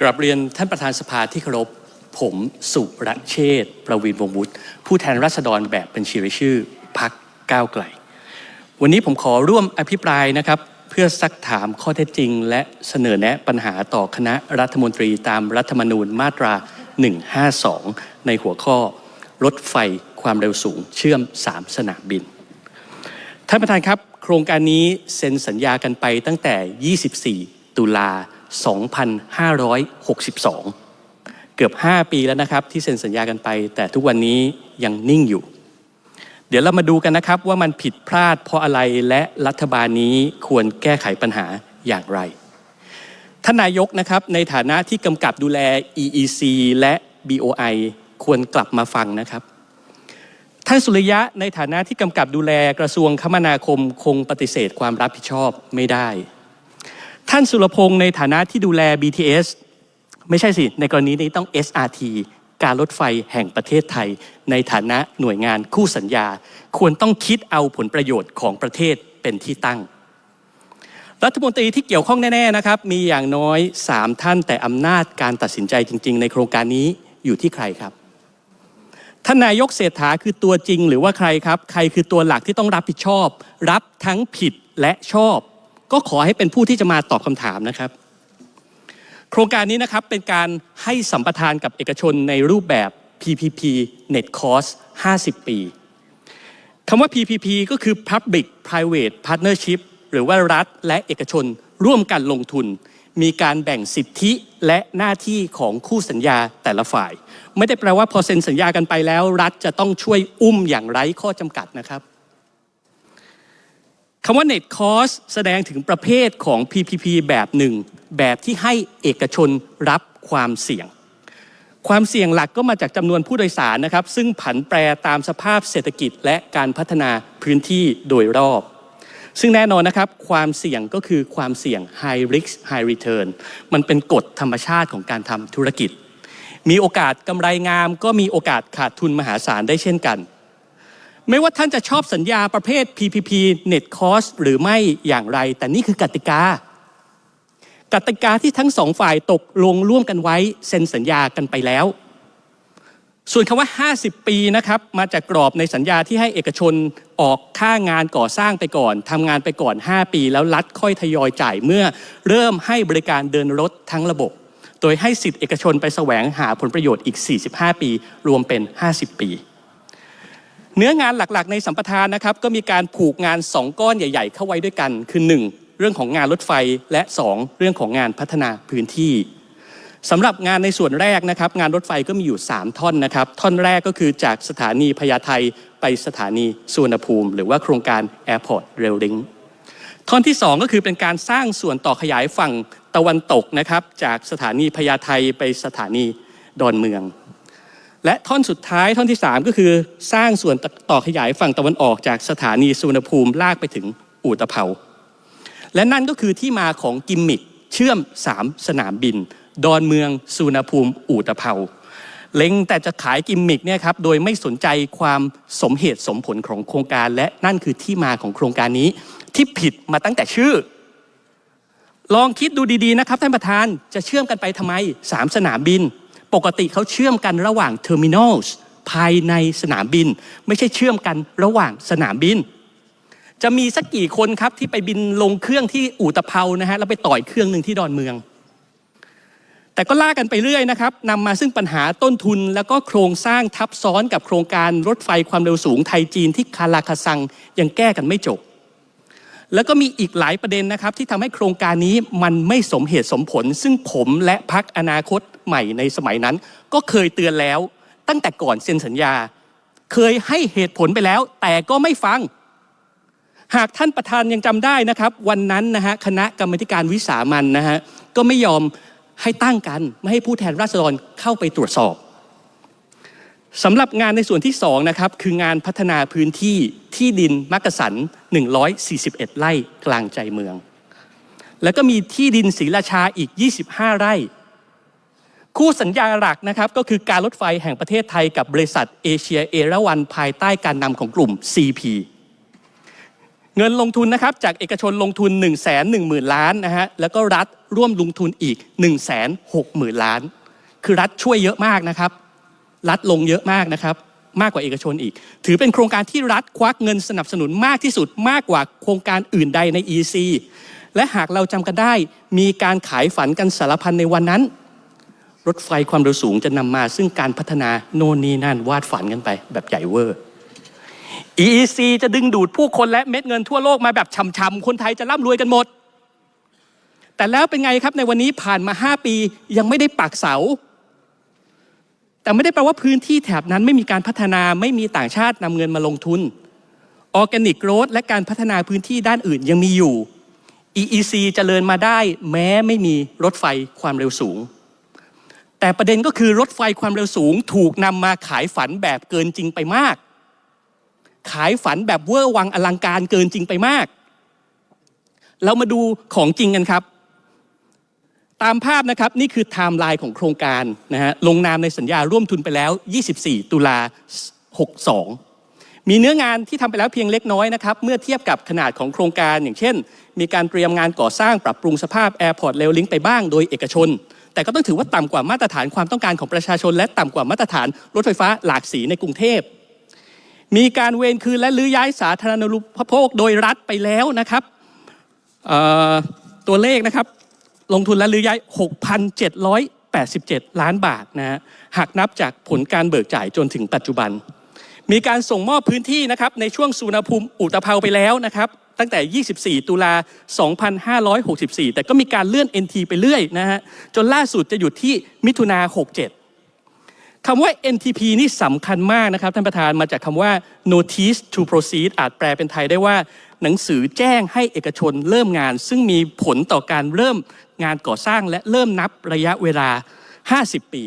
กราบเรียนท่านประธานสภาที่เคารพ ผมสุรเชษฐ์ประวินวงวุฒิผู้แทนราษฎรแบบบัญชีรายชื่อพักก้าวไกล วันนี้ผมขอร่วมอภิปรายนะครับ เพื่อซักถามข้อเท็จจริง และเสนอแนะปัญหาต่อคณะรัฐมนตรีตามรัฐธรรมนูญมาตรา 152 ในหัวข้อ รถไฟความเร็วสูงเชื่อม 3 สนามบิน ท่านประธานครับ โครงการนี้เซ็นสัญญากันไปตั้งแต่ 24 ตุลา 2562 เกือบ 5 ปีแล้วนะครับที่เซ็นสัญญากันไป แต่ทุกวันนี้ยังนิ่งอยู่ เดี๋ยวเรามาดูกันนะครับว่ามันผิดพลาดเพราะอะไรและรัฐบาลนี้ควรแก้ไขปัญหาอย่างไร ท่านนายกนะครับในฐานะที่กำกับดูแล EEC และ BOI ควรกลับมาฟังนะครับท่านสุริยะในฐานะที่กำกับดูแลกระทรวงคมนาคมคงปฏิเสธความรับผิดชอบไม่ได้ ท่านสุรพงศ์ในฐานะที่ดูแล BTS ไม่ใช่สิ ในกรณีนี้ต้อง SRT การรถไฟแห่งประเทศไทย ในฐานะหน่วยงานคู่สัญญา ควรต้องคิดเอาผลประโยชน์ของประเทศเป็นที่ตั้ง รัฐมนตรีที่เกี่ยวข้องแน่ ๆ นะครับ มีอย่างน้อย 3 ท่านแต่อำนาจการตัดสินใจจริง ๆ ในโครงการนี้อยู่ที่ใครครับท่านนายกเศรษฐาคือตัวจริงหรือว่าใครครับ ใครคือตัวหลักที่ต้องรับผิดชอบ รับทั้งผิดและชอบ ก็ขอให้เป็นผู้ที่จะมาตอบคำถามนะครับ โครงการนี้นะครับเป็นการให้สัมปทานกับเอกชนในรูปแบบ PPP Net Cost 50 ปีคำว่า PPP ก็คือ Public Private Partnership หรือว่ารัฐและเอกชนร่วมกันลงทุน มีการแบ่งสิทธิและหน้าที่ของคู่สัญญาแต่ละฝ่าย ไม่ได้แปลว่าพอเซ็นสัญญากันไปแล้ว รัฐจะต้องช่วยอุ้มอย่างไร้ข้อจำกัดนะครับ คำว่า net cost แสดงถึงประเภทของ PPP แบบหนึ่ง แบบที่ให้เอกชนรับความเสี่ยง ความเสี่ยงหลักก็มาจากจำนวนผู้โดยสารนะครับ ซึ่งผันแปรตามสภาพเศรษฐกิจและการพัฒนาพื้นที่โดยรอบ ซึ่งแน่นอนนะครับ ความเสี่ยงก็คือความเสี่ยง high risk high return มันเป็นกฎธรรมชาติของการทำธุรกิจ มีโอกาสกำไรงามก็มีโอกาสขาดทุนมหาศาลได้เช่นกัน ไม่ว่าท่านจะชอบสัญญาประเภท PPP Net Cost หรือไม่อย่างไร แต่นี่คือกติกากติกาที่ทั้งสองฝ่ายตกลงร่วมกันไว้เซ็นสัญญากันไปแล้ว ส่วนคำว่า 50 ปีนะครับมาจากกรอบในสัญญาที่ให้เอกชนออกค่างานก่อสร้างไปก่อนทำงานไปก่อน 5 ปี แล้วรัฐค่อยทยอยจ่ายเมื่อเริ่มให้บริการเดินรถทั้งระบบ โดยให้สิทธิเอกชนไปแสวงหาผลประโยชน์อีก 45 ปี รวมเป็น 50 ปี เนื้องานหลักๆ ในสัมปทานนะครับก็มีการผูกงาน 2 ก้อนใหญ่ ๆ เข้าไว้ด้วยกัน คือ 1. เรื่องของงานรถไฟและ 2. เรื่องของงานพัฒนาพื้นที่สำหรับงานในส่วนแรกนะครับ งานรถไฟก็มีอยู่ 3 ท่อนนะครับ ท่อนแรกก็คือจากสถานีพญาไทไปสถานีสุวรรณภูมิ หรือว่าโครงการ Airport Rail Link ท่อนที่ 2 ก็คือเป็นการสร้างส่วนต่อขยายฝั่งตะวันตกนะครับ จากสถานีพญาไทไปสถานีดอนเมือง และท่อนสุดท้ายท่อนที่ 3 ก็คือสร้างส่วนต่อขยายฝั่งตะวันออกจากสถานีสุวรรณภูมิลากไปถึงอู่ตะเภาและนั่นก็คือที่มาของกิมมิคเชื่อม 3 สนามบิน ดอนเมืองสุวรรณภูมิอู่ตะเภาเล็งแต่จะขายกิมมิคเนี่ยครับโดยไม่สนใจความสมเหตุสมผลของโครงการ และนั่นคือที่มาของโครงการนี้ที่ผิดมาตั้งแต่ชื่อ ลองคิดดูดีๆนะครับท่านประธานจะเชื่อมกันไปทำไม 3 สนามบิน ปกติเขาเชื่อมกันระหว่างเทอร์มินอลภายในสนามบิน ไม่ใช่เชื่อมกันระหว่างสนามบิน จะมีสักกี่คนครับที่ไปบินลงเครื่องที่อู่ตะเภานะฮะแล้วไปต่อยเครื่องหนึ่งที่ดอนเมือง แต่ก็ล่ากันไปเรื่อยนะครับนำมาซึ่งปัญหาต้นทุนแล้วก็โครงสร้างทับซ้อนกับโครงการรถไฟความเร็วสูงไทยจีนที่คาราคาซังยังแก้กันไม่จบแล้วก็มีอีกหลายประเด็นนะครับที่ทำให้โครงการนี้มันไม่สมเหตุสมผล ซึ่งผมและพักอนาคต ใหม่ในสมัยนั้น ก็เคยเตือนแล้ว ตั้งแต่ก่อนเซ็นสัญญา เคยให้เหตุผลไปแล้ว แต่ก็ไม่ฟัง หากท่านประธานยังจำได้นะครับ วันนั้นนะฮะคณะกรรมการวิสามันนะฮะก็ไม่ยอมให้ตั้งกันไม่ให้ผู้แทนราษฎรเข้าไปตรวจสอบสำหรับงานในส่วนที่2นะครับคืองานพัฒนาพื้นที่ที่ดินมักกะสัน 141 ไร่กลางใจเมือง แล้วก็มีที่ดินศรีราชาอีก 25 ไร่ คู่สัญญาหลักนะครับก็คือการรถไฟแห่งประเทศไทยกับบริษัทเอเชียเอราวันภายใต้การนำของกลุ่ม CP เงินลงทุนนะครับจากเอกชนลงทุน 1 1 0 0 0 0 ล้านนะฮะแล้วก็รัฐร่วมลงทุนอีก 1 6 0 0 0 0 ล้าน คือรัฐช่วยเยอะมากนะครับ รัฐลงเยอะมากนะครับ มากกว่าเอกชนอีก ถือเป็นโครงการที่รัฐควักเงินสนับสนุนมากที่สุดมากกว่าโครงการอื่นใดใน EC และหากเราจำกันได้มีการขายฝันกันสารพันในวันนั้น รถไฟความเร็วสูงจะนำมา ซึ่งการพัฒนาโน่นนี่นั่นวาดฝันกันไปแบบใหญ่เวอร์ EEC จะดึงดูดผู้คนและเม็ดเงินทั่วโลกมาแบบช่ำๆคนไทยจะร่ำรวยกันหมด แต่แล้วเป็นไงครับในวันนี้ผ่านมา 5 ปียังไม่ได้ปักเสา แต่ไม่ได้แปลว่าพื้นที่แถบนั้นไม่มีการพัฒนาไม่มีต่างชาตินำเงินมาลงทุนออร์แกนิกโรดและการพัฒนาพื้นที่ด้านอื่นยังมีอยู่ EEC จเจริญมาได้แม้ไม่มีรถไฟความเร็วสูง แต่ประเด็นก็คือรถไฟความเร็วสูงถูกนำมาขายฝันแบบเกินจริงไปมาก ขายฝันแบบเวอร์วังอลังการเกินจริงไปมาก เรามาดูของจริงกันครับ ตามภาพนะครับนี่คือไทม์ไลน์ของโครงการนะฮะลงนามในสัญญาร่วมทุนไปแล้ว 24 ตุลา 62 มีเนื้องานที่ทำไปแล้วเพียงเล็กน้อยนะครับ เมื่อเทียบกับขนาดของโครงการอย่างเช่น มีการเตรียมงานก่อสร้างปรับปรุงสภาพแอร์พอร์ตเรลลิงไปบ้างโดยเอกชน แต่ก็ต้องถือว่าต่ำกว่ามาตรฐานความต้องการของประชาชน และต่ำกว่ามาตรฐานรถไฟฟ้าหลากสีในกรุงเทพ มีการเวรคืนและลื้อย้ายสาธารณูปโภคโดยรัฐไปแล้วนะครับตัวเลขนะครับ ลงทุนและลื้อย้าย 6,787 ล้านบาทนะฮะหากนับจากผลการเบิกจ่ายจนถึงปัจจุบัน มีการส่งมอบพื้นที่นะครับในช่วงสุวรรภูมิอุตภเปาไปแล้วนะครับ ตั้งแต่ 24 ตุลา 2564 แต่ก็มีการเลื่อน NT ไปเรื่อยนะฮะ จนล่าสุดจะหยุดที่มิถุนา 67 คำว่า NTP นี่สำคัญมากนะครับ ท่านประธานมาจากคำว่า notice to proceed อาจแปลเป็นไทยได้ว่า หนังสือแจ้งให้เอกชนเริ่มงาน ซึ่งมีผลต่อการเริ่มงานก่อสร้างและเริ่มนับระยะเวลา 50 ปี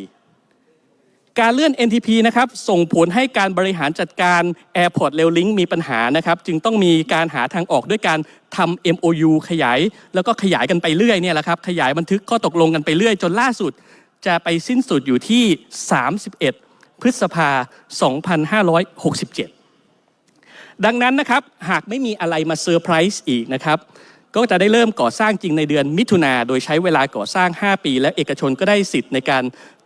การเลื่อน NTP นะครับส่งผลให้การบริหารจัดการ Airport Rail Link มีปัญหานะครับ จึงต้องมีการหาทางออกด้วยการทำ MOU ขยาย แล้วก็ขยายกันไปเรื่อยเนี่ยแหละครับ ขยายบันทึกข้อตกลงกันไปเรื่อย จนล่าสุด จะไปสิ้นสุดอยู่ที่ 31 พฤษภา 2567 ดังนั้นนะครับ หากไม่มีอะไรมาเซอร์ไพรส์อีกนะครับ ก็จะได้เริ่มก่อสร้างจริงในเดือนมิถุนาโดยใช้เวลาก่อสร้าง 5 ปี และเอกชนก็ได้สิทธิ์ในการ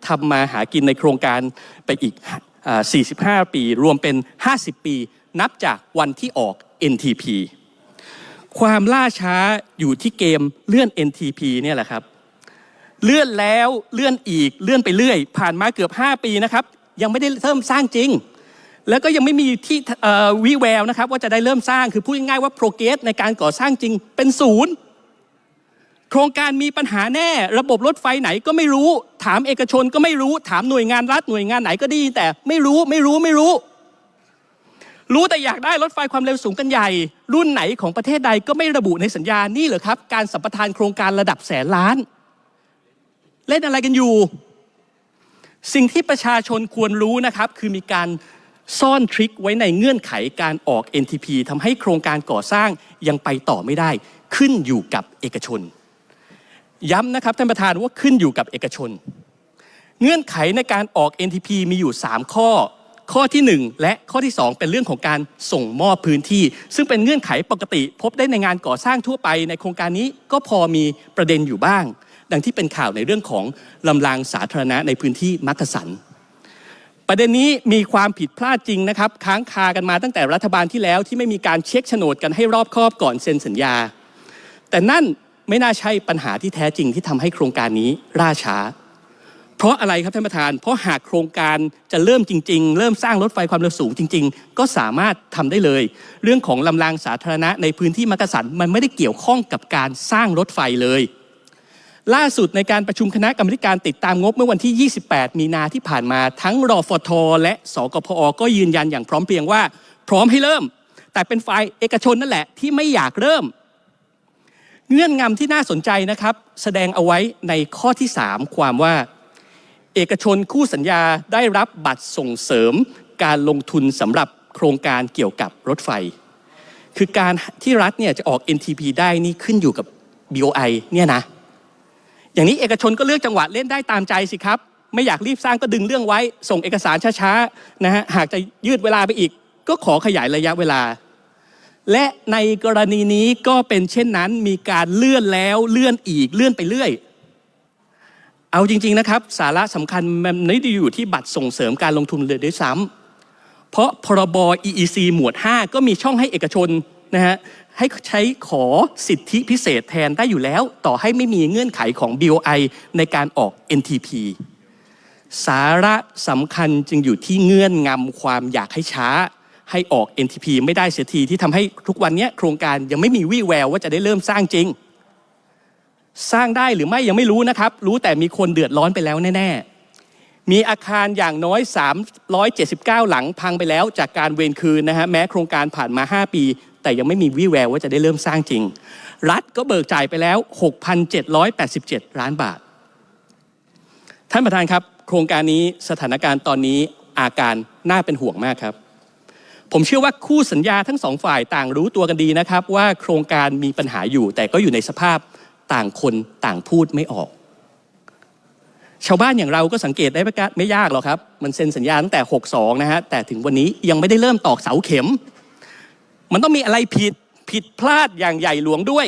ทำมาหากินในโครงการไปอีกอ45 ปี รวมเป็น 50 ปี นับจากวันที่ออก NTP ความล่าช้าอยู่ที่เกมเลื่อน NTP เนี่ยแหละครับ เลื่อนแล้วเลื่อนอีกเลื่อนไปเรื่อย ผ่านมาเกือบ 5 ปีนะครับ ยังไม่ได้เริ่มสร้างจริง แล้วก็ยังไม่มีที่วิแววนะครับว่าจะได้เริ่มสร้างคือพูดง่ายๆว่าโปรเกรสในการก่อสร้างจริงเป็นศูนย์โครงการมีปัญหาแน่ ระบบรถไฟไหนก็ไม่รู้ ถามเอกชนก็ไม่รู้ ถามหน่วยงานรัฐหน่วยงานไหนก็ดี แต่ไม่รู้ไม่รู้ไม่รู้ รู้แต่อยากได้รถไฟความเร็วสูงกันใหญ่ รุ่นไหนของประเทศใดก็ไม่ระบุในสัญญานี่เหรอครับ การสัมปทานโครงการระดับแสนล้าน เล่นอะไรกันอยู่ สิ่งที่ประชาชนควรรู้นะครับ คือมีการ ซ่อนทริคไว้ในเงื่อนไขการออก NTP ทำให้โครงการก่อสร้างยังไปต่อไม่ได้ ขึ้นอยู่กับเอกชน ย้ำนะครับท่านประธานว่าขึ้นอยู่กับเอกชน เงื่อนไขในการออก NTP มีอยู่ 3 ข้อ ข้อทีหนึ่1 และข้อที่ 2 เป็นเรื่องของการส่งมอบพื้นที่ ซึ่งเป็นเงื่อนไขปกติ พบได้ในงานก่อสร้างทั่วไปในโครงการนี้ก็พอมีประเด็นอยู่บ้าง ดังที่เป็นข่าวในเรื่องของลำรางสาธารณะในพื้นที่มักกะสัน ประเด็นนี้มีความผิดพลาดจริงนะครับ ค้างคากันมาตั้งแต่รัฐบาลที่แล้วที่ไม่มีการเช็คโฉนดกันให้รอบคอบก่อนเซ็นสัญญา แต่นั่นไม่น่าใช่ปัญหาที่แท้จริงที่ทำให้โครงการนี้ล่าช้า เพราะอะไรครับท่านประธาน เพราะหากโครงการจะเริ่มจริง ๆ เริ่มสร้างรถไฟความเร็วสูงจริง ๆ ก็สามารถทำได้เลย เรื่องของลำรางสาธารณะในพื้นที่มักกะสันมันไม่ได้เกี่ยวข้องกับการสร้างรถไฟเลย ล่าสุดในการประชุมคณะกรรมการติดตามงบเมื่อวันที่ 28 มีนาที่ผ่านมาทั้งรอฟทและสกพอก็ยืนยันอย่างพร้อมเพรียงว่า พร้อมให้เริ่ม แต่เป็นฝ่ายเอกชนนั่นแหละที่ไม่อยากเริ่ม เงื่อนงำที่น่าสนใจนะครับ แสดงเอาไว้ในข้อที่ 3 ความว่า เอกชนคู่สัญญาได้รับบัตรส่งเสริม การลงทุนสำหรับโครงการเกี่ยวกับรถไฟ คือการที่รัฐเนี่ยจะออก NTP ได้นี่ขึ้นอยู่กับ BOI เนี่ยนะ อย่างนี้เอกชนก็เลือกจังหวะเล่นได้ตามใจสิครับ ไม่อยากรีบสร้างก็ดึงเรื่องไว้ ส่งเอกสารช้าๆนะฮะหากจะยืดเวลาไปอีก ก็ขอขยายระยะเวลา และในกรณีนี้ก็เป็นเช่นนั้นมีการเลื่อนแล้วเลื่อนอีกเลื่อนไปเรื่อย เอาจริง ๆนะครับ สาระสำคัญมันไม่ได้อยู่ที่บัตรส่งเสริมการลงทุนเลยด้วยซ้ำเพราะพรบ EEC หมวด 5 ก็มีช่องให้เอกชนนะฮะ ให้ใช้ขอสิทธิพิเศษแทนได้อยู่แล้ว ต่อให้ไม่มีเงื่อนไขของ BOI ในการออก NTP สาระสำคัญจึงอยู่ที่เงื่อนงำความอยากให้ช้า ให้ออก NTP ไม่ได้เสียทีที่ทำให้ทุกวันนี้โครงการยังไม่มีวี่แววว่าจะได้เริ่มสร้างจริง สร้างได้หรือไม่ยังไม่รู้นะครับ รู้แต่มีคนเดือดร้อนไปแล้วแน่ๆ มีอาคารอย่างน้อย 379 หลังพังไปแล้วจากการเวรคืนนะฮะแม้โครงการผ่านมา 5 ปี แต่ยังไม่มีวี่แววว่าจะได้เริ่มสร้างจริง รัฐก็เบิกจ่ายไปแล้ว 6,787 ล้านบาท ท่านประธานครับ โครงการนี้สถานการณ์ตอนนี้อาการน่าเป็นห่วงมากครับ ผมเชื่อว่าคู่สัญญาทั้งสองฝ่ายต่างรู้ตัวกันดีนะครับ ว่าโครงการมีปัญหาอยู่ แต่ก็อยู่ในสภาพต่างคนต่างพูดไม่ออก ชาวบ้านอย่างเราก็สังเกตได้ไม่ยากหรอกครับ มันเซ็นสัญญาตั้งแต่ 62 นะฮะแต่ถึงวันนี้ยังไม่ได้เริ่มตอกเสาเข็ม มันต้องมีอะไรผิดผิดพลาดอย่างใหญ่หลวงด้วย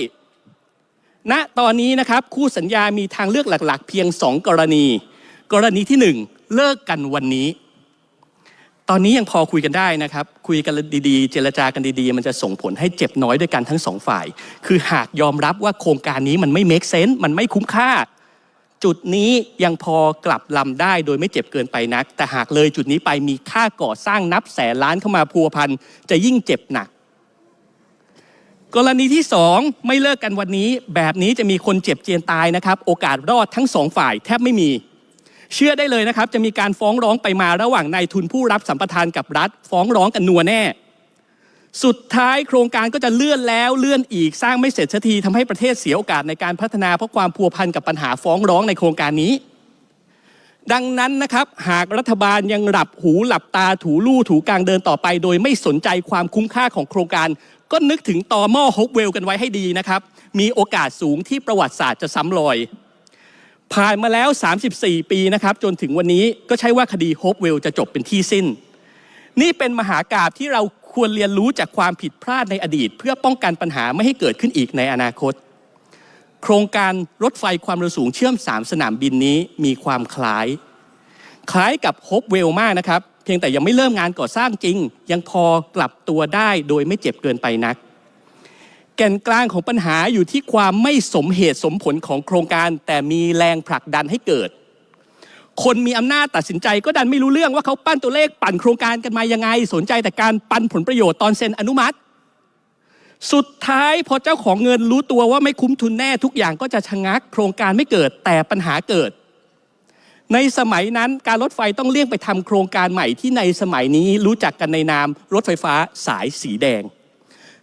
ณตอนนี้นะครับคู่สัญญามีทางเลือกหลัก ๆ เพียง 2 กรณี กรณีที่ 1 เลิกกันวันนี้ ตอนนี้ยังพอคุยกันได้นะครับ คุยกันดีๆ เจรจากันดีๆ มันจะส่งผลให้เจ็บน้อยด้วยกันทั้งสองฝ่าย คือหากยอมรับว่าโครงการนี้มันไม่เมคเซนส์มันไม่คุ้มค่า จุดนี้ยังพอกลับลำได้โดยไม่เจ็บเกินไปนัก แต่หากเลยจุดนี้ไปมีค่าก่อสร้างนับแสนล้านเข้ามาพัวพันจะยิ่งเจ็บหนัก กรณีที่สองไม่เลิกกันวันนี้ แบบนี้จะมีคนเจ็บเจียนตายนะครับ โอกาสรอดทั้งสองฝ่ายแทบไม่มี เชื่อได้เลยนะครับ จะมีการฟ้องร้องไปมาระหว่างนายทุนผู้รับสัมปทานกับรัฐ ฟ้องร้องกันนัวแน่ สุดท้ายโครงการก็จะเลื่อนแล้วเลื่อนอีกสร้างไม่เสร็จสักทีทำให้ประเทศเสียโอกาสในการพัฒนาเพราะความพัวพันกับปัญหาฟ้องร้องในโครงการนี้ดังนั้นนะครับหากรัฐบาลยังหลับหูหลับตาถูลู่ถูกลางเดินต่อไป โดยไม่สนใจความคุ้มค่าของโครงการ ก็นึกถึงต่อหม้อฮกเวลกันไว้ให้ดีนะครับ มีโอกาสสูงที่ประวัติศาสตร์จะซ้ำรอย ผ่านมาแล้ว 34 ปีนะครับ จนถึงวันนี้ก็ใช่ว่าคดีโฮปเวลจะจบเป็นที่สิ้น นี่เป็นมหากราบที่เราควรเรียนรู้จากความผิดพลาดในอดีต เพื่อป้องกันปัญหาไม่ให้เกิดขึ้นอีกในอนาคต โครงการรถไฟความเร็วสูงเชื่อม 3 สนามบินนี้มีความคล้าย คล้ายกับโฮปเวลมากนะครับ พียงแต่ยังไม่เริ่มงานก่อสร้างจริง ยังพอกลับตัวได้โดยไม่เจ็บเกินไปนัก แก่นกลางของปัญหาอยู่ที่ความไม่สมเหตุสมผลของโครงการ แต่มีแรงผลักดันให้เกิด คนมีอำนาจตัดสินใจก็ดันไม่รู้เรื่องว่าเขาปั้นตัวเลขปั่นโครงการกันมายังไง สนใจแต่การปันผลประโยชน์ตอนเซ็นอนุมัติ สุดท้ายพอเจ้าของเงินรู้ตัวว่าไม่คุ้มทุนแน่ทุกอย่างก็จะชะงัก โครงการไม่เกิดแต่ปัญหาเกิด ในสมัยนั้นการรถไฟต้องเลี่ยงไปทำโครงการใหม่ที่ในสมัยนี้รู้จักกันในนามรถไฟฟ้าสายสีแดง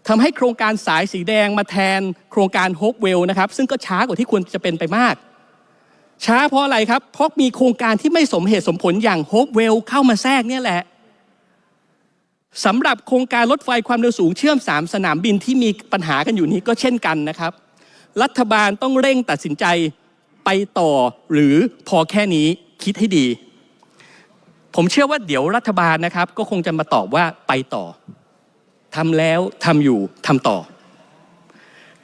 ทำให้โครงการสายสีแดงมาแทนโครงการโฮปเวลนะครับซึ่งก็ช้ากว่าที่ควรจะเป็นไปมาก ช้าเพราะอะไรครับ เพราะมีโครงการที่ไม่สมเหตุสมผลอย่างโฮปเวลเข้ามาแทรกเนี่ยแหละสำหรับโครงการรถไฟความเร็วสูงเชื่อม 3 สนามบินที่มีปัญหากันอยู่นี้ก็เช่นกันนะครับ รัฐบาลต้องเร่งตัดสินใจ ไปต่อหรือพอแค่นี้คิดให้ดี ผมเชื่อว่าเดี๋ยวรัฐบาลนะครับ ก็คงจะมาตอบว่าไปต่อทำแล้วทำอยู่ทำต่อ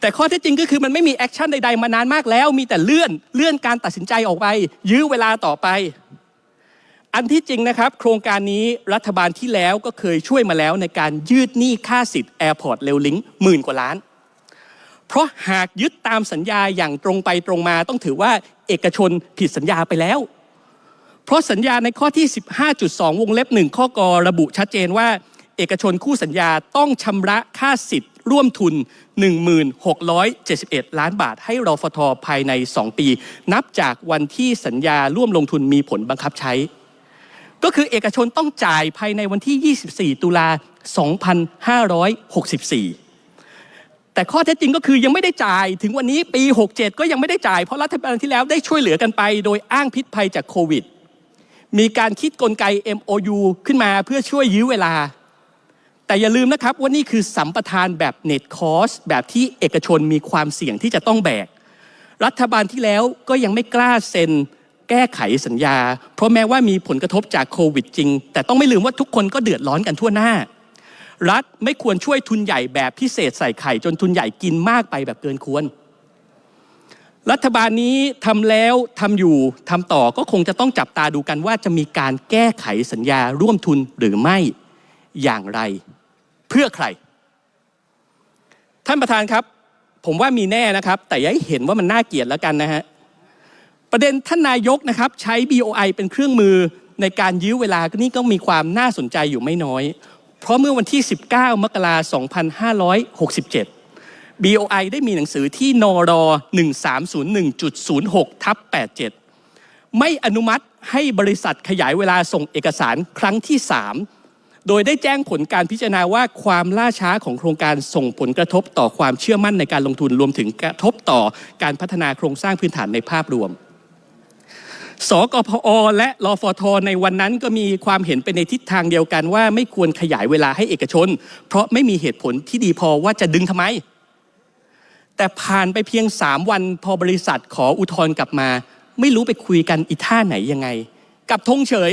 แต่ข้อเท็จจริงก็คือมันไม่มีแอคชั่นใดๆ มานานมากแล้ว มีแต่เลื่อนเลื่อนการตัดสินใจออกไป ยื้อเวลาต่อไป อันที่จริงนะครับ โครงการนี้รัฐบาลที่แล้วก็เคยช่วยมาแล้วในการยืดหนี้ค่าสิทธิ์แอร์พอร์ตเรลลิงหมื่นกว่าล้าน เพราะหากยึดตามสัญญาอย่างตรงไปตรงมาต้องถือว่าเอกชนผิดสัญญาไปแล้ว เพราะสัญญาในข้อที่ 15.2 วงเล็บหนึ่งข้อกอระบุชัดเจนว่า เอกชนคู่สัญญาต้องชำระค่าสิทธิ์ร่วมทุน 1671 ล้านบาท ให้รอฟทภายใน 2 ปี นับจากวันที่สัญญาร่วมลงทุนมีผลบังคับใช้ ก็คือเอกชนต้องจ่ายภายในวันที่ 24 ตุลา2564 แต่ข้อเท็จจริงก็คือยังไม่ได้จ่าย ถึงวันนี้ปี 67 ก็ยังไม่ได้จ่าย เพราะรัฐบาลที่แล้วได้ช่วยเหลือกันไป โดยอ้างพิษภัยจากโควิด มีการคิดกลไก MOU ขึ้นมาเพื่อช่วยยื้อเวลา แต่อย่าลืมนะครับว่านี่คือสัมปทานแบบ net cost แบบที่เอกชนมีความเสี่ยงที่จะต้องแบก รัฐบาลที่แล้วก็ยังไม่กล้าเซ็นแก้ไขสัญญา เพราะแม้ว่ามีผลกระทบจากโควิดจริง แต่ต้องไม่ลืมว่าทุกคนก็เดือดร้อนกันทั่วหน้า รัฐไม่ควรช่วยทุนใหญ่แบบพิเศษใส่ไข่ จนทุนใหญ่กินมากไปแบบเกินควร รัฐบาลนี้ทำแล้วทำอยู่ทำต่อก็คงจะต้องจับตาดูกันว่าจะมีการแก้ไขสัญญาร่วมทุนหรือไม่อย่างไร เพื่อใคร ท่านประธานครับ ผมว่ามีแน่นะครับ แต่อย่าให้เห็นว่ามันน่าเกลียดแล้วกันนะฮะประเด็นท่านนายกนะครับใช้ BOI เป็นเครื่องมือในการยื้อเวลาก็นี่ก็มีความน่าสนใจอยู่ไม่น้อย เพราะเมื่อวันที่ 19 มกราคม 2567 BOI ได้มีหนังสือที่นร1301.06ทับ87 ไม่อนุมัติให้บริษัทขยายเวลาส่งเอกสารครั้งที่ 3 โดยได้แจ้งผลการพิจารณาว่าความล่าช้าของโครงการส่งผลกระทบต่อความเชื่อมั่นในการลงทุนรวมถึงกระทบต่อการพัฒนาโครงสร้างพื้นฐานในภาพรวม สกพอและรอฟทในวันนั้นก็มีความเห็นไปในทิศทางเดียวกันว่าไม่ควรขยายเวลาให้เอกชน เพราะไม่มีเหตุผลที่ดีพอว่าจะดึงทำไม แต่ผ่านไปเพียง 3 วันพอบริษัทขออุทธรณ์กลับมา ไม่รู้ไปคุยกันอีท่าไหนยังไง กับธงเฉย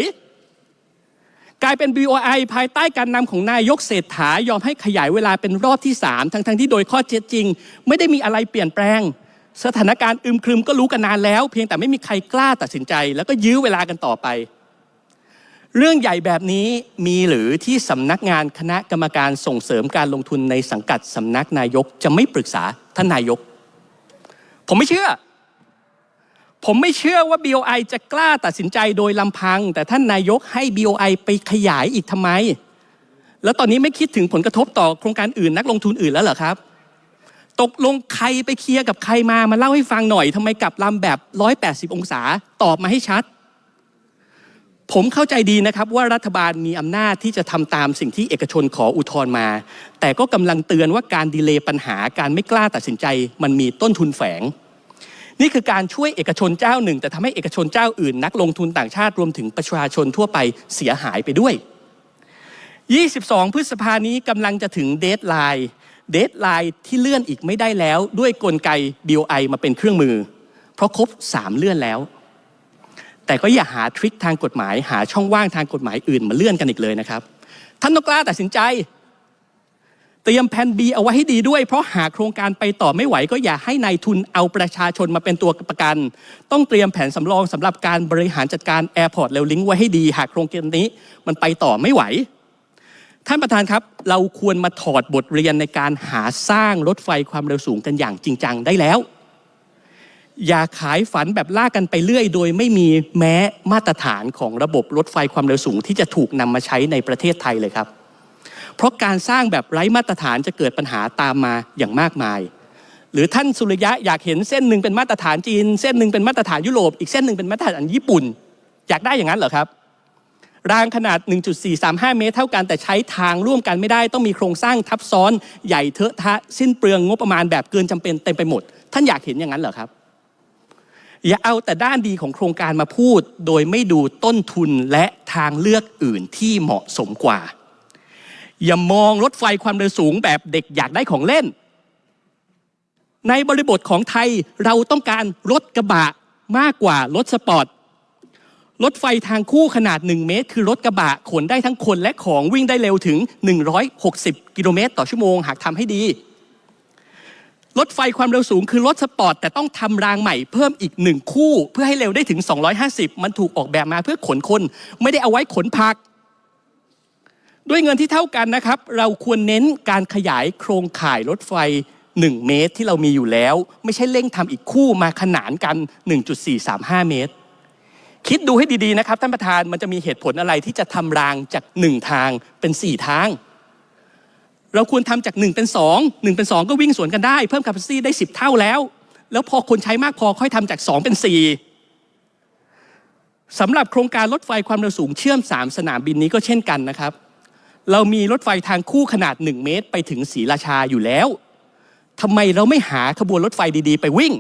กลายเป็น BOI ภายใต้การนำของนายกเศรษฐายอมให้ขยายเวลาเป็นรอบที่ 3 ทั้งๆทที่โดยข้อเท็จจริง ไม่ได้มีอะไรเปลี่ยนแปลง สถานการณ์อึมครึมก็รู้กันนานแล้ว เพียงแต่ไม่มีใครกล้าตัดสินใจ แล้วก็ยื้อเวลากันต่อไป เรื่องใหญ่แบบนี้มีหรือที่สำนักงานคณะกรรมการส่งเสริมการลงทุนในสังกัดสำนักนายกจะไม่ปรึกษาท่านนายก ผมไม่เชื่อ ผมไม่เชื่อว่า BOI จะกล้าตัดสินใจโดยลำพัง แต่ท่านนายกให้ BOI ไปขยายอีกทำไม แล้วตอนนี้ไม่คิดถึงผลกระทบต่อโครงการอื่นนักลงทุนอื่นแล้วเหรอครับ ตกลงใครไปเคลียร์กับใครมามาเล่าให้ฟังหน่อยทำไมกลับลำแบบ 180 องศาตอบมาให้ชัด ผมเข้าใจดีนะครับว่ารัฐบาลมีอำนาจที่จะทำตามสิ่งที่เอกชนขออุทธรณ์มา แต่ก็กำลังเตือนว่าการดีเลย์ปัญหาการไม่กล้าตัดสินใจ มันมีต้นทุนแฝง นี่คือการช่วยเอกชนเจ้าหนึ่ง แต่ทำให้เอกชนเจ้าอื่น นักลงทุนต่างชาติรวมถึงประชาชนทั่วไปเสียหายไปด้วย 22 พฤษภานี้กำลังจะถึงเดทไลน์ เดทไลน์ที่เลื่อนอีกไม่ได้แล้ว ด้วยกลไก BOI มาเป็นเครื่องมือ เพราะครบ 3 เลื่อนแล้ว แต่ก็อย่าหาทริคทางกฎหมาย หาช่องว่างทางกฎหมายอื่นมาเลื่อนกันอีกเลยนะครับ ท่านต้องกล้าตัดสินใจ เตรียมแผน B เอาไว้ให้ดีด้วย เพราะหากโครงการไปต่อไม่ไหว ก็อย่าให้ในายทุนเอาประชาชนมาเป็นตัวประกัน ต้องเตรียมแผนสำรองสำหรับการบริหารจัดการแอร์พอร์ตเรลลิงไว้ให้ดี หากโครงการนี้มันไปต่อไม่ไหว ท่านประธานครับ เราควรมาถอดบทเรียนในการหาสร้างรถไฟความเร็วสูงกันอย่างจริงจังได้แล้ว อย่าขายฝันแบบลากกันไปเรื่อย โดยไม่มีแม้มาตรฐานของระบบรถไฟความเร็วสูง ที่จะถูกนำมาใช้ในประเทศไทยเลยครับ เพราะการสร้างแบบไร้มาตรฐานจะเกิดปัญหาตามมาอย่างมากมาย หรือท่านสุริยะอยากเห็นเส้นหนึ่งเป็นมาตรฐานจีน เส้นหนึ่งเป็นมาตรฐานยุโรปอีกเส้นหนึ่งเป็นมาตรฐานญี่ปุ่น อยากได้อย่างนั้นเหรอครับ รางขนาด 1.435 เมตรเท่ากันแต่ใช้ทางร่วมกันไม่ได้ ต้องมีโครงสร้างทับซ้อนใหญ่เทอะทะสิ้นเปลืองงบประมาณแบบเกินจำเป็นเต็มไปหมด ท่านอยากเห็นอย่างนั้นเหรอครับ อย่าเอาแต่ด้านดีของโครงการมาพูด โดยไม่ดูต้นทุนและทางเลือกอื่นที่เหมาะสมกว่า อย่ามองรถไฟความเร็วสูงแบบเด็กอยากได้ของเล่น ในบริบทของไทยเราต้องการรถกระบะมากกว่ารถสปอร์ต รถไฟทางคู่ขนาด 1 เมตร คือรถกระบะขนได้ทั้งคนและของวิ่งได้เร็วถึง 160 กิโลเมตร ต่อชั่วโมงหากทำให้ดี รถไฟความเร็วสูงคือรถสปอร์ต แต่ต้องทำรางใหม่เพิ่มอีกหนึ่งคู่ เพื่อให้เร็วได้ถึง 250 มันถูกออกแบบมาเพื่อขนคน ไม่ได้เอาไว้ขนผัก ด้วยเงินที่เท่ากันนะครับ เราควรเน้นการขยายโครงข่ายรถไฟ1 เมตรที่เรามีอยู่แล้ว ไม่ใช่เร่งทำอีกคู่มาขนานกัน 1.435 เมตร คิดดูให้ดีๆนะครับท่านประธานมันจะมีเหตุผลอะไรที่จะทำรางจาก 1 ทางเป็น 4 ทาง เราควรทำจาก 1 เป็น 2 1 เป็น 2 ก็วิ่งสวนกันได้เพิ่ม capacity ได้ 10 เท่าแล้ว แล้วพอคนใช้มากพอค่อยทำจาก 2 เป็น 4สำหรับโครงการรถไฟความเร็วสูงเชื่อม 3 สนามบินนี้ก็เช่นกันนะครับ เรามีรถไฟทางคู่ขนาด 1 เมตร ไปถึงศรีราชาอยู่แล้วทำไมเราไม่หาขบวนรถไฟดีๆ ไปวิ่ง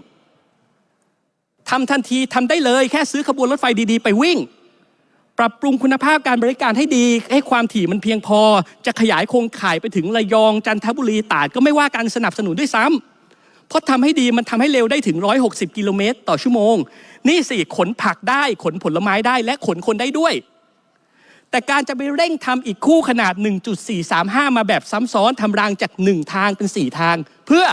ทำทันทีทำได้เลยแค่ซื้อขบวนรถไฟดีๆ ไปวิ่ง ปรับปรุงคุณภาพการบริการให้ดี ให้ความถี่มันเพียงพอ จะขยายโครงข่ายไปถึงระยองจันทบุรีตราดก็ไม่ว่าการสนับสนุนด้วยซ้ำเพราะทำให้ดีมันทำให้เร็วได้ถึง 160 กิโลเมตรต่อชั่วโมง นี่สิขนผักได้ขนผลไม้ได้และขนคนได้ด้วยแต่การจะไปเร่งทำอีกคู่ขนาด 1.435 มาแบบซ้ำซ้อนทำรางจาก 1 ทางเป็น 4 ทาง เพื่อ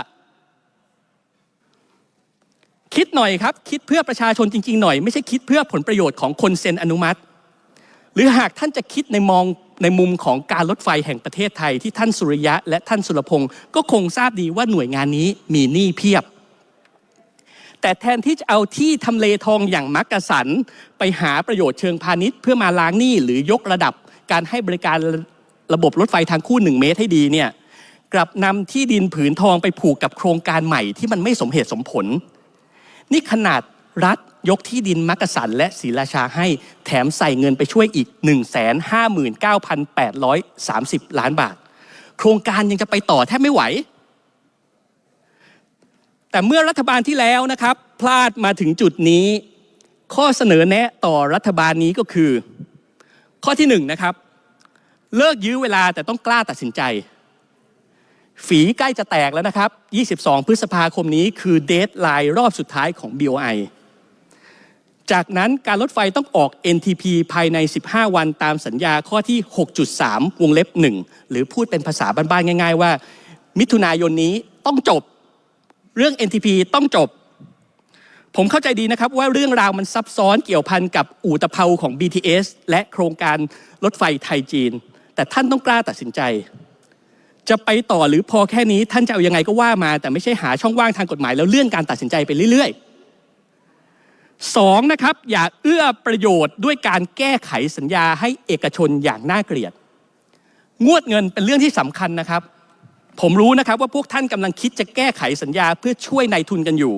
คิดหน่อยครับ คิดเพื่อประชาชนจริง ๆ หน่อย ไม่ใช่คิดเพื่อผลประโยชน์ของคนเซ็นอนุมัติ หรือหากท่านจะคิดในมองในมุมของการรถไฟแห่งประเทศไทยที่ท่านสุริยะ และท่านสุรพงศ์ก็คงทราบดีว่าหน่วยงานนี้มีหนี้เพียบ แต่แทนที่จะเอาที่ทำเลทองอย่างมักกะสัน ไปหาประโยชน์เชิงพาณิชย์ เพื่อมาล้างหนี้หรือยกระดับการให้บริการระบบรถไฟทางคู่ 1 เมตรให้ดีเนี่ยกลับนำที่ดินผืนทองไปผูกกับโครงการใหม่ที่มันไม่สมเหตุสมผล นี่ขนาดรัฐยกที่ดินมักกะสันและศรีราชาให้แถมใส่เงินไปช่วยอีก 159,830 ล้านบาท โครงการยังจะไปต่อแทบไม่ไหว แต่เมื่อรัฐบาลที่แล้วนะครับ พลาดมาถึงจุดนี้ ข้อเสนอแนะต่อรัฐบาลนี้ก็คือ ข้อที่หนึ่งนะครับ เลิกยื้อเวลาแต่ต้องกล้าตัดสินใจ ฝีใกล้จะแตกแล้วนะครับ 22 พฤษภาคมนี้คือเดทไลน์รอบสุดท้ายของ BOI จากนั้นการรถไฟต้องออก NTP ภายใน 15 วันตามสัญญาข้อที่ 6.3 วงเล็บ 1 หรือพูดเป็นภาษาบ้านๆง่าย ๆ ว่า มิถุนายนนี้ต้องจบ เรื่อง NTP ต้องจบ ผมเข้าใจดีนะครับว่าเรื่องราวมันซับซ้อนเกี่ยวพันกับอู่ตะเภาของ BTS และโครงการรถไฟไทยจีน แต่ท่านต้องกล้าตัดสินใจ จะไปต่อหรือพอแค่นี้ท่านจะเอายังไงก็ว่ามา แต่ไม่ใช่หาช่องว่างทางกฎหมาย แล้วเลื่อนการตัดสินใจไปเรื่อยๆสองนะครับอย่าเอื้อประโยชน์ด้วยการแก้ไขสัญญาให้เอกชนอย่างน่าเกลียด งวดเงินเป็นเรื่องที่สำคัญนะครับ ผมรู้นะครับว่าพวกท่านกำลังคิดจะแก้ไขสัญญาเพื่อช่วยนายทุนกันอยู่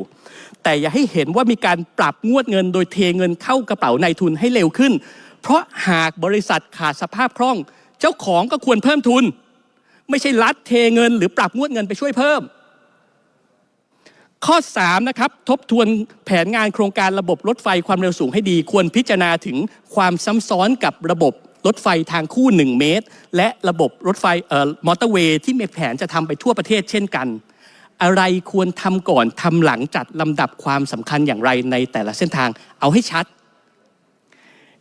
แต่อย่าให้เห็นว่ามีการปรับงวดเงิน โดยเทเงินเข้ากระเป๋านายทุนให้เร็วขึ้น เพราะหากบริษัทขาดสภาพคล่อง เจ้าของก็ควรเพิ่มทุน ไม่ใช่รัดเทเงิน หรือปรับงวดเงินไปช่วยเพิ่ม ข้อ3นะครับทบทวนแผนงานโครงการระบบรถไฟความเร็วสูงให้ดี ควรพิจารณาถึงความซ้ำซ้อนกับระบบรถไฟทางคู่ 1 เมตร และระบบรถไฟเอ่อมอเตอร์เวย์ที่มีแผนจะทำไปทั่วประเทศเช่นกัน อะไรควรทำก่อนทำหลังจัดลำดับความสำคัญอย่างไรในแต่ละเส้นทางเอาให้ชัด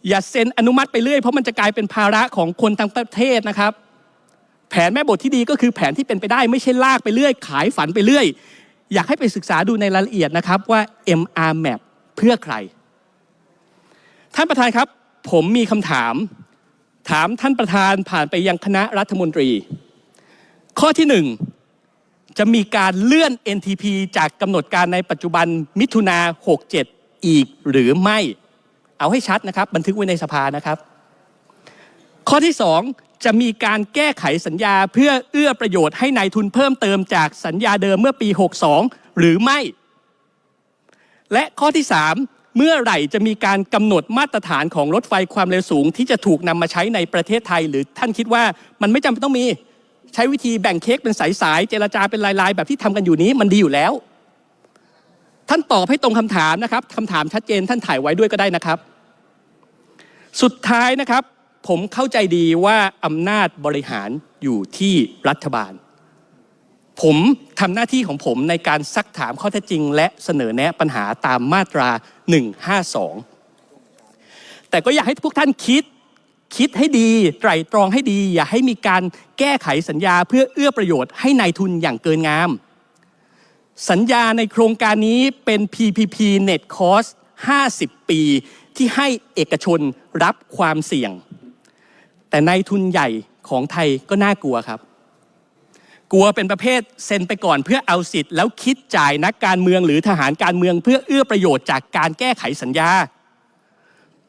อย่าเซ็นอนุมัติไปเรื่อยเพราะมันจะกลายเป็นภาระของคนทั้งประเทศนะครับ ผนแม่บทที่ดีก็คือแผนที่เป็นไปได้ไม่ใช่ลากไปเรื่อย ขายฝันไปเรื่อย อยากให้ไปศึกษาดูในรายละเอียดนะครับว่า MR Map เพื่อใคร ท่านประธานครับ ผมมีคำถาม ถามท่านประธานผ่านไปยังคณะรัฐมนตรี ข้อที่หนึ่งจะมีการเลื่อน NTP จากกำหนดการในปัจจุบันมิถุนา 67 อีกหรือไม่ เอาให้ชัดนะครับ บันทึกไว้ในสภานะครับ ข้อที่2 จะมีการแก้ไขสัญญาเพื่อเอื้อประโยชน์ให้ในายทุนเพิ่มเติมจากสัญญาเดิมเมื่อปี 62 หรือไม่ และข้อที่ 3 เมื่อไหร่จะมีการกำหนดมาตรฐานของรถไฟความเร็วสูง ที่จะถูกนำมาใช้ในประเทศไทย หรือท่านคิดว่ามันไม่จำเป็นต้องมีใช้วิธีแบ่งเค้กเป็นสายๆเจรจาเป็นลายๆ แบบที่ทำกันอยู่นี้มันดีอยู่แล้ว ท่านตอบให้ตรงคำถามนะครับคำถามชัดเจนท่านถ่ายไว้ด้วยก็ได้นะครับ สุดท้ายนะครับ ผมเข้าใจดีว่าอำนาจบริหารอยู่ที่รัฐบาล ผมทำหน้าที่ของผมในการซักถามข้อเท็จจริง และเสนอแนะปัญหาตามมาตรา 152 แต่ก็อยากให้พวกท่านคิดคิดให้ดีไตร่ตรองให้ดี อย่าให้มีการแก้ไขสัญญาเพื่อเอื้อประโยชน์ให้ในายทุนอย่างเกินงาม สัญญาในโครงการนี้เป็น PPP Net Cost 50 ปี ที่ให้เอกชนรับความเสี่ยง แต่ในายทุนใหญ่ของไทยก็น่ากลัวครับ กลัวเป็นประเภทเซ็นไปก่อนเพื่อเอาสิทธิ์แล้วคิดจ่ายนักการเมืองหรือทหารการเมืองเพื่อเอื้อประโยชน์จากการแก้ไขสัญญา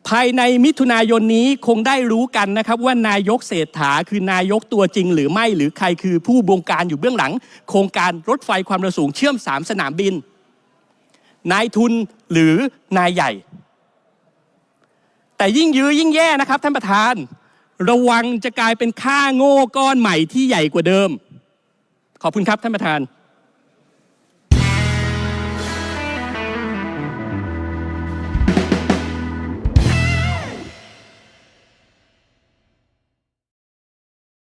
ภายในมิถุนายนนี้คงได้รู้กันนะครับว่านายกเศรษฐาคือนายกตัวจริง หรือไม่หรือใครคือผู้บงการอยู่เบื้องหลัง โครงการรถไฟความเร็วสูงเชื่อมสามสนามบิน นายทุนหรือนายใหญ่ แต่ยิ่งยื้อยิ่งแย่นะครับท่านประธาน ระวังจะกลายเป็นค่าโง่ก้อนใหม่ที่ใหญ่กว่าเดิมขอบคุณครับท่านประธาน